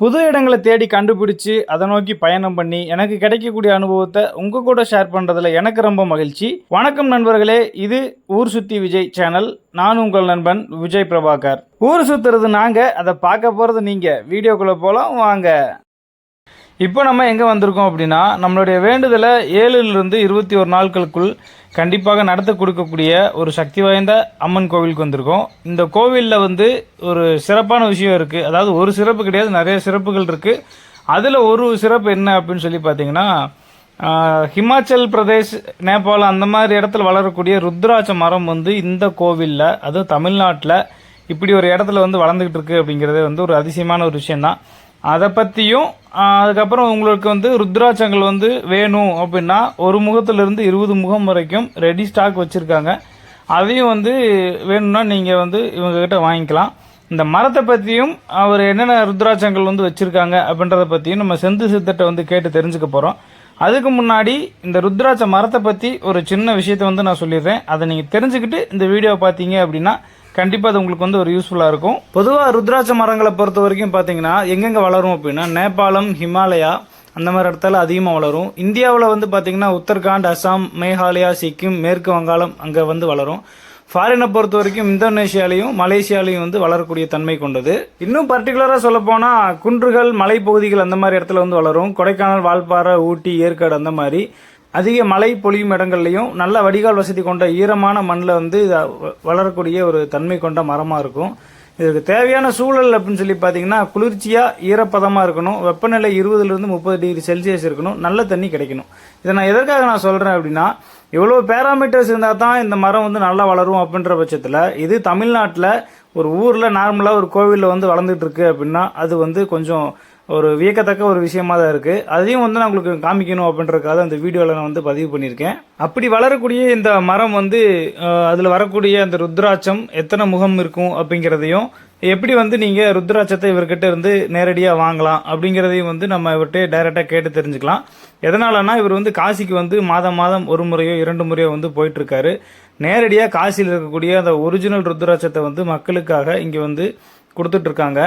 புது இடங்களை தேடி கண்டுபிடிச்சு அதை நோக்கி பயணம் பண்ணி எனக்கு கிடைக்கக்கூடிய அனுபவத்தை உங்க கூட ஷேர் பண்றதுல எனக்கு ரொம்ப மகிழ்ச்சி. வணக்கம் நண்பர்களே இது ஊர் சுத்தி விஜய் சேனல் நான் உங்கள் நண்பன் விஜய் பிரபாகர். ஊர் சுத்துறது நாங்க அதை பார்க்க போறது நீங்க. வீடியோக்குள்ள போலாம் வாங்க. இப்போ நம்ம எங்கே வந்திருக்கோம் அப்படின்னா நம்மளுடைய வேண்டுதலை ஏழுலேருந்து இருபத்தி ஒரு நாட்களுக்குள் கண்டிப்பாக நடத்த கொடுக்கக்கூடிய ஒரு சக்தி வாய்ந்த அம்மன் கோவிலுக்கு வந்திருக்கோம். இந்த கோவிலில் வந்து ஒரு சிறப்பான விஷயம் இருக்குது அதாவது ஒரு சிறப்பு கிடையாது நிறைய சிறப்புகள் இருக்குது அதில் ஒரு சிறப்பு என்ன அப்படின்னு சொல்லி பார்த்தீங்கன்னா ஹிமாச்சல் பிரதேஷ் நேபாளம் அந்த மாதிரி இடத்துல வளரக்கூடிய ருத்ராட்ச மரம் வந்து இந்த கோவிலில் அதுவும் தமிழ்நாட்டில் இப்படி ஒரு இடத்துல வந்து வளர்ந்துக்கிட்டு இருக்கு அப்படிங்கிறது வந்து ஒரு அதிசயமான ஒரு விஷயம்தான். அதை பற்றியும் அதுக்கப்புறம் உங்களுக்கு வந்து ருத்ராட்சங்கள் வந்து வேணும் அப்படின்னா ஒரு முகத்திலிருந்து இருபது முகம் வரைக்கும் ரெடி ஸ்டாக் வச்சுருக்காங்க. அதையும் வந்து வேணும்னா நீங்கள் வந்து இவங்கக்கிட்ட வாங்கிக்கலாம். இந்த மரத்தை பற்றியும் அவர் என்னென்ன ருத்ராட்சங்கள் வந்து வச்சுருக்காங்க அப்படின்றத பற்றியும் நம்ம செந்து சித்தட்டை வந்து கேட்டு தெரிஞ்சுக்க போகிறோம் அதுக்கு முன்னாடி இந்த ருத்ராட்ச மரத்தை பற்றி ஒரு சின்ன விஷயத்தை வந்து நான் சொல்லிடுறேன். அதை நீங்கள் தெரிஞ்சுக்கிட்டு இந்த வீடியோவை பார்த்தீங்க அப்படின்னா கண்டிப்பாக அது உங்களுக்கு வந்து ஒரு யூஸ்ஃபுல்லாக இருக்கும். பொதுவாக ருத்ராட்ச மரங்களை பொறுத்த வரைக்கும் பார்த்தீங்கன்னா எங்கெங்கே வளரும் அப்படின்னா நேபாளம் ஹிமாலயா அந்த மாதிரி இடத்துல அதிகமாக வளரும். இந்தியாவில் வந்து பார்த்தீங்கன்னா உத்தரகாண்ட் அசாம் மேகாலயா சிக்கிம் மேற்கு வங்காளம் அங்கே வந்து வளரும். ஃபாரினை பொறுத்த வரைக்கும் இந்தோனேஷியாலையும் மலேசியாலையும் வந்து வளரக்கூடிய தன்மை கொண்டது. இன்னும் பர்டிகுலராக சொல்லப்போனால் குன்றுகள் மலைப்பகுதிகள் அந்த மாதிரி இடத்துல வந்து வளரும். கொடைக்கானல் வால்பாறை ஊட்டி ஏற்காடு அந்த மாதிரி. அதிக மழை பொழியும் இடங்கள்லையும் நல்ல வடிகால் வசதி கொண்ட ஈரமான மண்ணில் வந்து இது வளரக்கூடிய ஒரு தன்மை கொண்ட மரமாக இருக்கும். இதுக்கு தேவையான சூழல் அப்படின்னு சொல்லி பார்த்தீங்கன்னா குளிர்ச்சியாக ஈரப்பதமாக இருக்கணும். வெப்பநிலை இருபதுலேருந்து முப்பது டிகிரி செல்சியஸ் இருக்கணும். நல்ல தண்ணி கிடைக்கணும். இதை நான் எதற்காக நான் சொல்கிறேன் அப்படின்னா இவ்வளோ பேராமீட்டர்ஸ் இருந்தால் தான் இந்த மரம் வந்து நல்லா வளரும் அப்படின்ற பட்சத்தில் இது தமிழ்நாட்டில் ஒரு ஊரில் நார்மலாக ஒரு கோவிலில் வந்து வளர்ந்துட்டு இருக்கு அப்படின்னா அது வந்து கொஞ்சம் ஒரு வியக்கத்தக்க ஒரு விஷயமா தான் இருக்குது அதையும் வந்து நான் உங்களுக்கு காமிக்கணும் அப்படின்றக்காக அந்த வீடியோவில் நான் வந்து பதிவு பண்ணியிருக்கேன். அப்படி வளரக்கூடிய இந்த மரம் வந்து அதில் வரக்கூடிய அந்த ருத்ராட்சம் எத்தனை முகம் இருக்கும் அப்படிங்கிறதையும் எப்படி வந்து நீங்கள் ருத்ராட்சத்தை இவர்கிட்ட இருந்து நேரடியாக வாங்கலாம் அப்படிங்கிறதையும் வந்து நம்ம இவர்கிட்ட டைரெக்டாக கேட்டு தெரிஞ்சுக்கலாம். எதனாலனா இவர் வந்து காசிக்கு வந்து மாதம் மாதம் ஒரு முறையோ இரண்டு முறையோ வந்து போயிட்டுருக்காரு. நேரடியாக காசியில் இருக்கக்கூடிய அந்த ஒரிஜினல் ருத்ராட்சத்தை வந்து மக்களுக்காக இங்கே வந்து கொடுத்துட்ருக்காங்க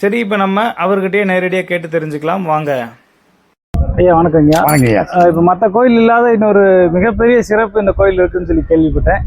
சரி இப்போ நம்ம அவர்கிட்டயே நேரடியாக கேட்டு தெரிஞ்சுக்கலாம். வாங்க. ஐயா வணக்கங்க வணங்கய்யா இப்போ மற்ற கோயில் இல்லாத இன்னொரு மிகப்பெரிய சிறப்பு இந்த கோயில் இருக்குன்னு சொல்லி கேள்விப்பட்டேன்.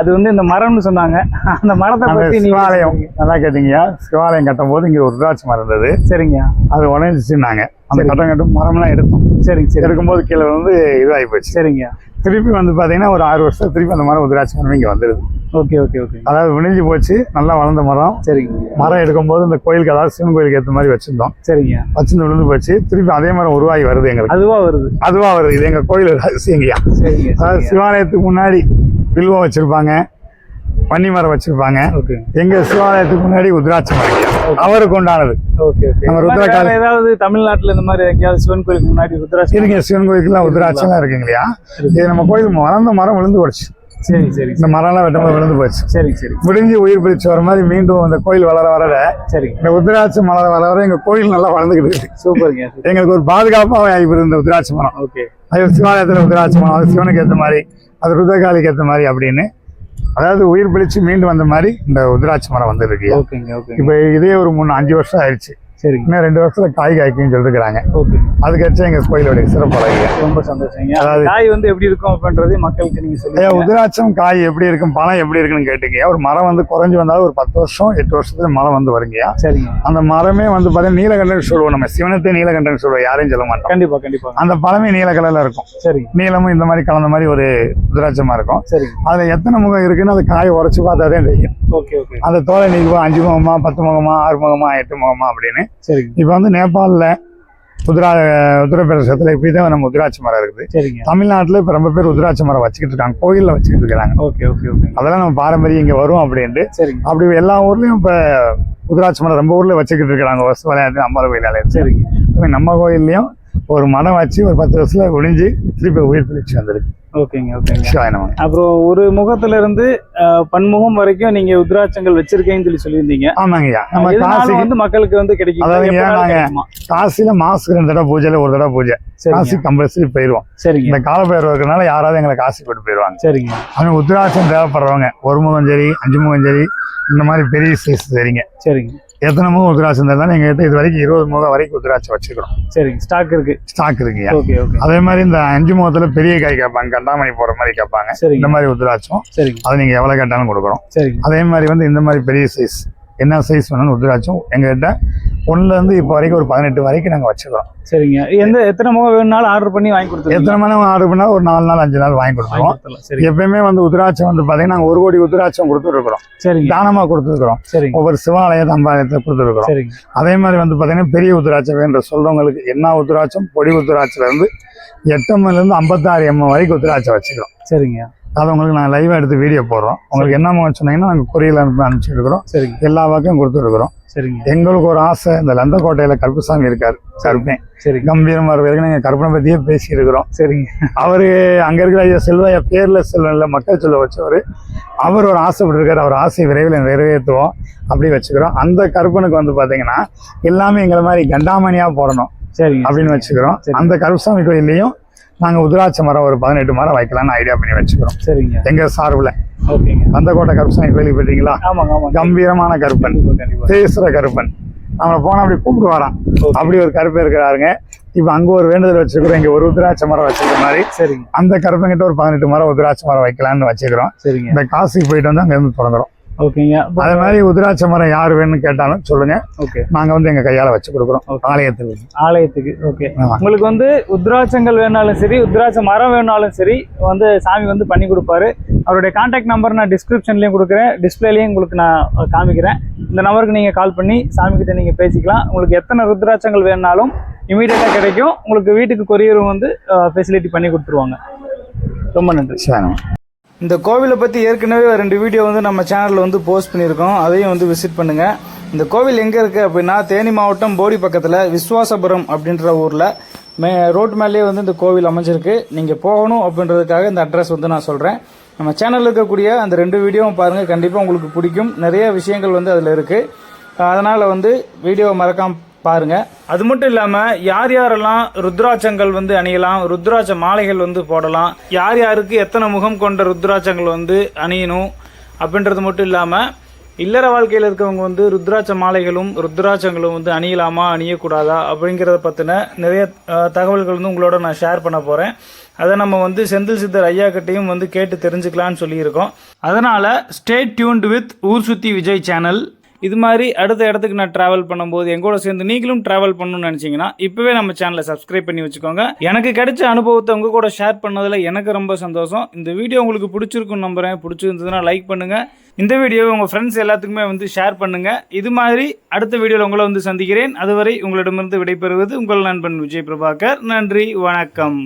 அது வந்து இந்த மரம்னு சொன்னாங்க. அந்த மரத்தை பற்றி சிவாலயம் நல்லா கேட்டீங்கய்யா சிவாலயம் கட்டும் போது இங்க ஒரு ருத்ராட்சி மரம் இருந்தது. சரிங்க. அது உடஞ்சிச்சுன்னாங்க. அந்த. கட்டம் கட்டும் மரம்லாம் எடுத்தோம். சரிங்க சரி எடுக்கும்போது கீழே வந்து இதாகி போச்சு. சரிங்க. திருப்பி வந்து பாத்தீங்கன்னா ஒரு ஆறு வருஷம் திருப்பி அந்த மரம் ருத்ராட்சி மரம் இங்க வந்துடுது ஓகே ஓகே ஓகே. அதாவது விணிஞ்சு போச்சு நல்லா வளர்ந்த மரம். சரிங்க. மரம் எடுக்கும்போது இந்த கோயிலுக்கு அதாவது சிவன் கோயிலுக்கு ஏற்ற மாதிரி வச்சிருந்தோம். சரிங்க. வச்சிருந்து விழுந்து போச்சு. திருப்பி அதே மரம் உருவாகி வருது எங்களுக்கு. அதுவா வருது? அதுவா வருது. இது எங்க கோயில் ரகசியங்கய்யா சரிங்க அதாவது சிவாலயத்துக்கு முன்னாடி வில்வம் வச்சிருப்பாங்க. பன்னி மரம் வச்சிருப்பாங்க. ஓகே. எங்க சிவாலயத்துக்கு முன்னாடி உத்ராட்சம் மரம். அவருக்கு உண்டானது. நம்ம ருத்ரகாளி- ஏதாவது தமிழ்நாட்டுல இந்த மாதிரி எங்கேயாவது சிவன் கோயிலுக்கு முன்னாடி ருத்ராட்சி இருக்குங்க சிவன் கோயிலுக்குலாம் உத்ராட்சம்லாம் இருக்குங்க இல்லையா? இது நம்ம கோயில் வளர்ந்த மரம் விழுந்து போச்சு. சரி சரி இந்த மரம்லாம் வெட்டும்போது விழுந்து போச்சு. சரி சரி. விடிஞ்சு உயிர் பிடிச்சு வர மாதிரி மீண்டும் அந்த கோயில் வளர வளர சரிங்க இந்த உத்ராட்சம் மலர வளர வர எங்க கோயில் நல்லா வளர்ந்துக்கிட்டு சூப்பருங்க எங்களுக்கு ஒரு பாதுகாப்பாக ஆகிப்போகுது இந்த உத்ராட்சி மரம். ஓகே. அது சிவாலயத்தில் உத்ராட்சி மரம் அது சிவனுக்கு ஏற்ற மாதிரி அது ருத்ரகாளிக்கு ஏற்ற மாதிரி அப்படின்னு. அதாவது உயிர் பிடிச்சு மீண்டும் வந்த மாதிரி இந்த உத்ராட்சி மரம் வந்துருக்கு. ஓகேங்க. இப்போ இதே ஒரு மூணு அஞ்சு வருஷம் ஆயிடுச்சு. சரிங்க. இன்னும் ரெண்டு வருஷத்துல காய் காய்க்குன்னு சொல்லிருக்கிறாங்க. ஓகே. அதுக்கடுத்து எங்க கோயிலுடைய சிறப்பு அழகிய ரொம்ப சந்தோஷங்க. அதாவது- காய் வந்து எப்படி இருக்கும் அப்படின்றது மக்களுக்கு நீங்க சொல்லுங்க. உதிராட்சம் காய் எப்படி இருக்கும் பழம் எப்படி இருக்குன்னு கேட்டீங்க. ஒரு மரம் வந்து குறைஞ்சு வந்தாலும் ஒரு பத்து வருஷம் எட்டு வருஷத்துல மரம் வந்து வருங்கய்யா சரிங்க. அந்த மரமே வந்து பார்த்தீங்கன்னா நீலகண்டன் சொல்லுவோம் நம்ம. சிவனத்தை நீலகண்டன் சொல்லுவோம் யாரையும் சொல்ல மாட்டோம். கண்டிப்பா கண்டிப்பா. அந்த பழமே நீல கலர்ல இருக்கும். சரிங்க. நீளமும் இந்த மாதிரி கலந்த மாதிரி ஒரு உதிராட்சமா இருக்கும். சரிங்க. அதுல எத்தனை முகம் இருக்குன்னு அது காய் உரைச்சு பார்த்தாதே தெரியும். Okay okay. அந்த தோலை நீக்குவோம் அஞ்சு முகமா பத்து முகமா ஆறு முகமா எட்டு முகமா அப்படின்னு. சரிங்க. இப்போ வந்து நேபாளில் உதிரா உத்தரப்பிரதேசத்துல இப்படிதான் நம்ம உதிராட்சி மரம் இருக்குது. சரிங்க. தமிழ்நாட்டுல இப்ப ரொம்ப பேர் உதிராட்சி மரம் வச்சுக்கிட்டு இருக்காங்க. கோயில்ல வச்சுக்கிட்டு இருக்காங்க ஓகே ஓகே ஓகே. அதெல்லாம் நம்ம பாரம்பரியம் இங்க வரும் அப்படின்ட்டு. சரிங்க. அப்படி எல்லா ஊர்லயும் இப்ப உதிராட்சி மரம் ரொம்ப ஊர்ல வச்சுக்கிட்டு இருக்காங்க வசு விளையாட்டு அம்பாள் கோயில் சரிங்க. நம்ம கோயில்லையும் ஒரு மரம் வச்சு ஒரு பத்து வருஷத்துல ஒழிஞ்சு திருப்பி உயிர் பிடிச்சு வந்திருக்கு. ஓகேங்க ஓகேங்க. அப்புறம் ஒரு முகத்துல இருந்து பன்முகம் வரைக்கும் நீங்க உத்ராட்சங்கள் வச்சிருக்கீங்கன்னு சொல்லி சொல்லியிருந்தீங்க. ஆமாங்கய்யா நம்ம காசி வந்து மக்களுக்கு வந்து கிடைக்கும்? அதாவது நாங்க-? காசில மாசத்துக்கு ரெண்டு தடவை பூஜையில ஒரு தடவை பூஜை. காசி கம்பல்சரி போயிருவோம். சரிங்க. இந்த காலப்பயிர் இருக்கிறனால யாராவது எங்களை காசி போட்டு போயிருவாங்க. சரிங்க. அவங்க உத்திராட்சம் தேவைப்படுறவங்க. ஒரு முகம் சரி அஞ்சு முகம் சரி இந்த மாதிரி பெரிய சைஸ் சரிங்க. சரிங்க. எத்தனை முகம் உத்ராட்சம் இருந்தாலும் எங்கள் கிட்ட இது வரைக்கும் இருபது முகம் வரைக்கும் உத்ராட்சம் வச்சுக்கிறோம் சரிங்க. ஸ்டாக் இருக்கு. ஸ்டாக் இருக்குங்க. ஓகே ஓகே அதே மாதிரி இந்த அஞ்சு முகத்துல பெரிய காய் கேட்பாங்க. கண்டாமணி போற மாதிரி கேட்பாங்க. சரிங்க. இந்த மாதிரி உத்ராட்சம் சரிங்க. அதை நீங்க எவ்வளவு கேட்டாலும் கொடுக்குறோம். சரிங்க. அதே மாதிரி வந்து இந்த மாதிரி பெரிய சைஸ் என்ன சைஸ் வேணும்னு உத்ராட்சம் எங்ககிட்ட ஒண்ணுல இருந்து இப்போ வரைக்கும் ஒரு பதினெட்டு வரைக்கும் நாங்க வச்சுக்கிறோம். சரிங்க. எந்த எத்தனை முகம் வேணும்னாலும் ஆர்டர் பண்ணி வாங்கி கொடுத்துருங்க. எத்தனை மணி ஆர்டர் பண்ணா ஒரு நாலு நாள் அஞ்சு நாள் வாங்கி கொடுத்துருவோம். எப்பயுமே வந்து உத்ராட்சம் வந்து பாத்தீங்கன்னா நாங்க ஒரு கோடி உத்ராட்சம் கொடுத்துருக்குறோம். சரிங்க. தானமா கொடுத்துருக்குறோம். சரிங்க. ஒவ்வொரு சிவாலய தம்பாலயத்தை கொடுத்துருக்குறோம். அதே மாதிரி வந்து பாத்தீங்கன்னா பெரிய உத்ராட்சம் வேண்ட சொல்றவங்களுக்கு என்ன உத்ராட்சம்? பொடி உத்ராட்சில இருந்து எட்டு எம்எல்ல இருந்து ஐம்பத்தாறு எம்எம் வரைக்கும் உத்ராட்சம் வச்சுக்கிறோம். சரிங்க. அதை உங்களுக்கு நாங்கள் லைவாக எடுத்து வீடியோ போடுறோம். உங்களுக்கு என்ன சொன்னீங்கன்னா நாங்கள் கொரியரில் அனுப்பி அனுப்பிச்சிருக்கிறோம் சரிங்க. எல்லா வாக்கையும் கொடுத்துருக்குறோம் சரிங்க. எங்களுக்கு ஒரு ஆசை இந்த லந்தக்கோட்டையில் கருப்புசாமி இருக்கார் கருப்பேன். சரிங்க. கம்பீரமாக இருக்க நீங்கள் கற்பனை பற்றியே பேசியிருக்கிறோம். சரிங்க. அவர் அங்கே இருக்கிற ஐயா செல்வையா பேரில் செல்வன்ல மக்கள் சொல்ல வச்சவர். அவர் ஒரு ஆசைப்பட்டிருக்காரு அவர் ஆசை விரைவில் நிறைவேற்றுவோம். அப்படி வச்சுக்கிறோம். அந்த கருப்பனுக்கு வந்து பார்த்தீங்கன்னா எல்லாமே எங்களை மாதிரி கண்டாமணியாக போடணும் சரிங்க. அப்படின்னு வச்சுக்கிறோம். சரி. அந்த கருப்புசாமி கோயில்லையும் நாங்கள் உதிராட்ச மரம் ஒரு பதினெட்டு மரம் வைக்கலாம்னு ஐடியா பண்ணி வச்சுக்கிறோம். சரிங்க. எங்கள் சார்பில். ஓகேங்க. அந்தக்கோட்டை கருப்பசாமி கோயிலுக்கு போயிட்டீங்களா ஆமாங்க ஆமாங்க. கம்பீரமான கருப்பன். தேசுர கருப்பன். நம்மளை போனா அப்படி கூப்பிடுவாராம். Okay. அப்படி ஒரு கருப்பன் இருக்கிறாருங்க. இப்ப அங்க ஒரு வேண்டுதல் வச்சிருக்கிறோம் இங்க ஒரு உதிராட்ச மரம் வச்சிருக்க மாதிரி. சரிங்க. அந்த கருப்பன் கிட்ட ஒரு பதினெட்டு மரம் உதிராட்ச மரம் வைக்கலாம்னு வச்சுக்கிறோம். சரிங்க. இந்த காசுக்கு போயிட்டு வந்து அங்க இருந்து தொடங்குறோம். ஓகேங்க. அதே மாதிரி உதிராட்ச மரம் யார் வேணும்னு கேட்டாலும் சொல்லுங்க. ஓகே. நாங்க வந்து எங்க கையால வச்சு கொடுக்குறோம். ஆலயத்துக்கு. ஆலயத்துக்கு ஓகே. உங்களுக்கு வந்து உத்ராட்சங்கள் வேணாலும் சரி உத்ராட்ச மரம் வேணாலும் சரி வந்து சாமி வந்து பண்ணி கொடுப்பாரு. அவருடைய கான்டாக்ட் நம்பர் நான் டிஸ்கிரிப்ஷன்லேயும் கொடுக்குறேன். டிஸ்பிளேலையும் உங்களுக்கு நான் காமிக்கிறேன். இந்த நம்பருக்கு நீங்கள் கால் பண்ணி சாமி கிட்ட நீங்கள் பேசிக்கலாம். உங்களுக்கு எத்தனை ருத்ராட்சங்கள் வேணுனாலும் இமீடியட்டாக கிடைக்கும். உங்களுக்கு வீட்டுக்கு கொரியரும் வந்து ஃபெசிலிட்டி பண்ணி கொடுத்துருவாங்க. ரொம்ப நன்றி. சரி. இந்த கோவிலை பற்றி ஏற்கனவே ரெண்டு வீடியோ வந்து நம்ம சேனலில் வந்து போஸ்ட் பண்ணியிருக்கோம். அதையும் வந்து விசிட் பண்ணுங்கள் இந்த கோவில் எங்கே இருக்குது அப்படின்னா தேனி மாவட்டம் போடி பக்கத்தில் விஸ்வாசபுரம் அப்படின்ற ஊரில் மே ரோட் மேலேயே வந்து இந்த கோவில் அமைஞ்சிருக்கு. நீங்கள் போகணும் அப்படின்றதுக்காக இந்த அட்ரஸ் வந்து நான் சொல்கிறேன் நம்ம சேனலில் இருக்கக்கூடிய அந்த ரெண்டு வீடியோவும் பாருங்கள் கண்டிப்பாக உங்களுக்கு பிடிக்கும். நிறைய விஷயங்கள் வந்து அதில் இருக்குது அதனால் வந்து வீடியோவை மறக்காம பாருங்க. அது மட்டும் இல்லாமல் யார் யாரெல்லாம் ருத்ராட்சங்கள் வந்து அணியலாம் ருத்ராட்ச மாலைகள் வந்து போடலாம் யார் யாருக்கு எத்தனை முகம் கொண்ட ருத்ராட்சங்கள் வந்து அணியணும் அப்படின்றது மட்டும் இல்லாமல் இல்லற வாழ்க்கையில் இருக்கவங்க வந்து ருத்ராட்ச மாலைகளும் ருத்ராட்சங்களும் வந்து அணியலாமா அணியக்கூடாதா அப்படிங்கிறத பற்றின நிறைய தகவல்கள் வந்து உங்களோட நான் ஷேர் பண்ண போகிறேன் அதை நம்ம வந்து செந்தில் சித்தர் ஐயா கிட்டையும் வந்து கேட்டு தெரிஞ்சுக்கலான்னு சொல்லியிருக்கோம். அதனால் ஸ்டே டியூன்டு வித் ஊர் சுத்தி விஜய் சேனல் இது மாதிரி அடுத்த இடத்துக்கு நான் ட்ராவல் பண்ணும்போது எங்கூட சேர்ந்து நீங்களும் ட்ராவல் பண்ணணும்னு நினச்சிங்கன்னா இப்போவே நம்ம சேனலை சப்ஸ்கிரைப் பண்ணி வச்சுக்கோங்க. எனக்கு கிடைச்ச அனுபவத்தை உங்கள் கூட ஷேர் பண்ணதில் எனக்கு ரொம்ப சந்தோஷம். இந்த வீடியோ உங்களுக்கு பிடிச்சிருக்குன்னு நம்புகிறேன் பிடிச்சிருந்ததுன்னா லைக் பண்ணுங்கள் இந்த வீடியோவை உங்கள் ஃப்ரெண்ட்ஸ் எல்லாத்துக்குமே வந்து ஷேர் பண்ணுங்கள் இது மாதிரி அடுத்த வீடியோவில் உங்களை வந்து சந்திக்கிறேன். அதுவரை உங்களிடமிருந்து விடைபெறுவது உங்கள் நண்பன் விஜய் பிரபாகர். நன்றி வணக்கம்.